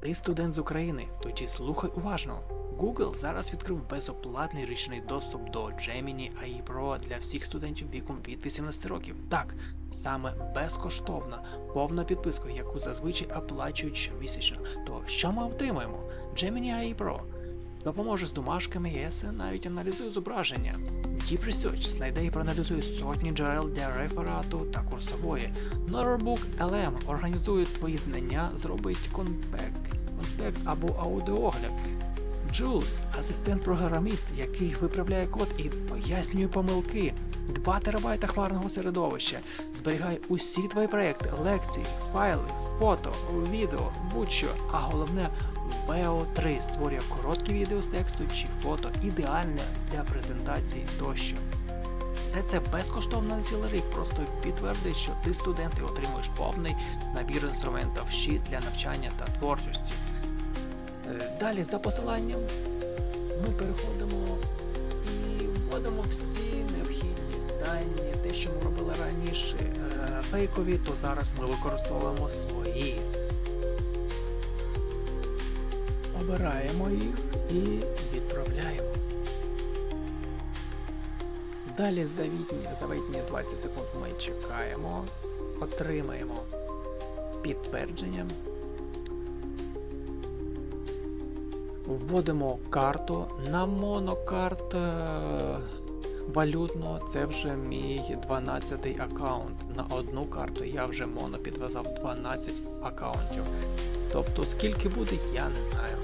Ти студент з України, тоді слухай уважно. Google зараз відкрив безоплатний річний доступ до Gemini AI Pro для всіх студентів віком від 18 років. Так, саме безкоштовна, повна підписка, яку зазвичай оплачують щомісячно. То що ми отримаємо? Gemini AI Pro допоможе з домашками ЄС, навіть аналізує зображення. Deep Research знайде і проаналізує сотні джерел для реферату та курсової. Norbook LM організує твої знання, зробить конспект, або аудіогляд. Jules – асистент-програміст, який виправляє код і пояснює помилки. 2 терабайта хмарного середовища. Зберігає усі твої проекти, лекції, файли, фото, відео, будь-що. А головне, VO3 створює короткі відео з тексту чи фото, ідеальне для презентації тощо. Все це безкоштовно на цілий рік. Просто підтверди, що ти студент і отримуєш повний набір інструментів щит для навчання та творчості. Е, Далі за посиланням ми переходимо і вводимо всі необхідні дані, те, що ми робили раніше е, фейкові, то зараз ми використовуємо свої. Обираємо їх і відправляємо. Далі завітні, завітні 20 секунд ми чекаємо, отримаємо підтвердження. Вводимо карту на монокарт е, валютно. Це вже мій 12 аккаунт. На одну карту я вже моно підв'язав 12 аккаунтів. Тобто скільки буде, я не знаю.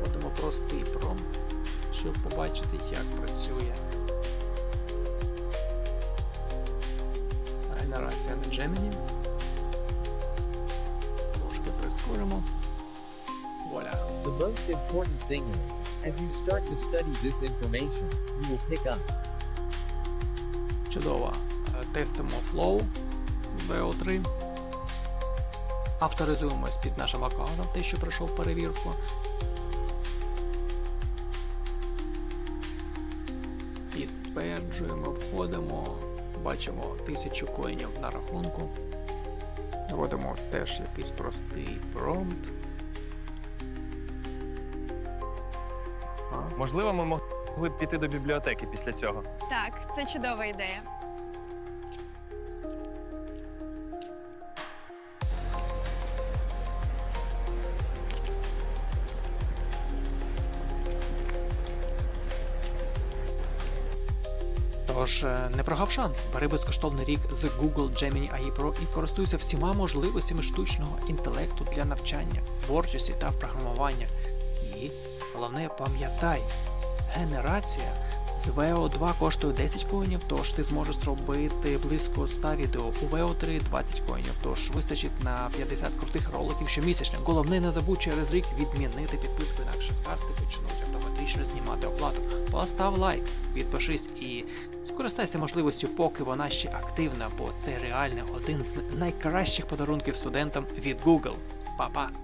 Вводимо простий пром, щоб побачити, як працює. Генерація на Gemini. Прискоримо. Вуаля. The most important thing is, as you start to study this information, you will pick up. Чудово. Е, Тестимо Flow з VO3. Авторизуємось під нашим аккаунтом, те, що пройшов перевірку. Підтверджуємо, входимо, бачимо 1000 коїнів на рахунку. Вводимо теж якийсь простий промпт. Можливо, ми могли б піти до бібліотеки після цього. Так, це чудова ідея. Тож е, не прогав шанс, бери безкоштовний рік з Google Gemini AI Pro і користуйся всіма можливостями штучного інтелекту для навчання, творчості та програмування. І головне, пам'ятай, генерація з VO2 коштує 10 коїнів, тож ти зможеш зробити близько 100 відео. У VO3 20 коїнів, тож вистачить на 50 крутих роликів щомісячно. Головне, не забудь через рік відмінити підписку, інакше з карти почнуть автоматично знімати оплату. Постав лайк, підпишись і скористайся можливістю, поки вона ще активна, бо це реально один з найкращих подарунків студентам від Google. Па-па!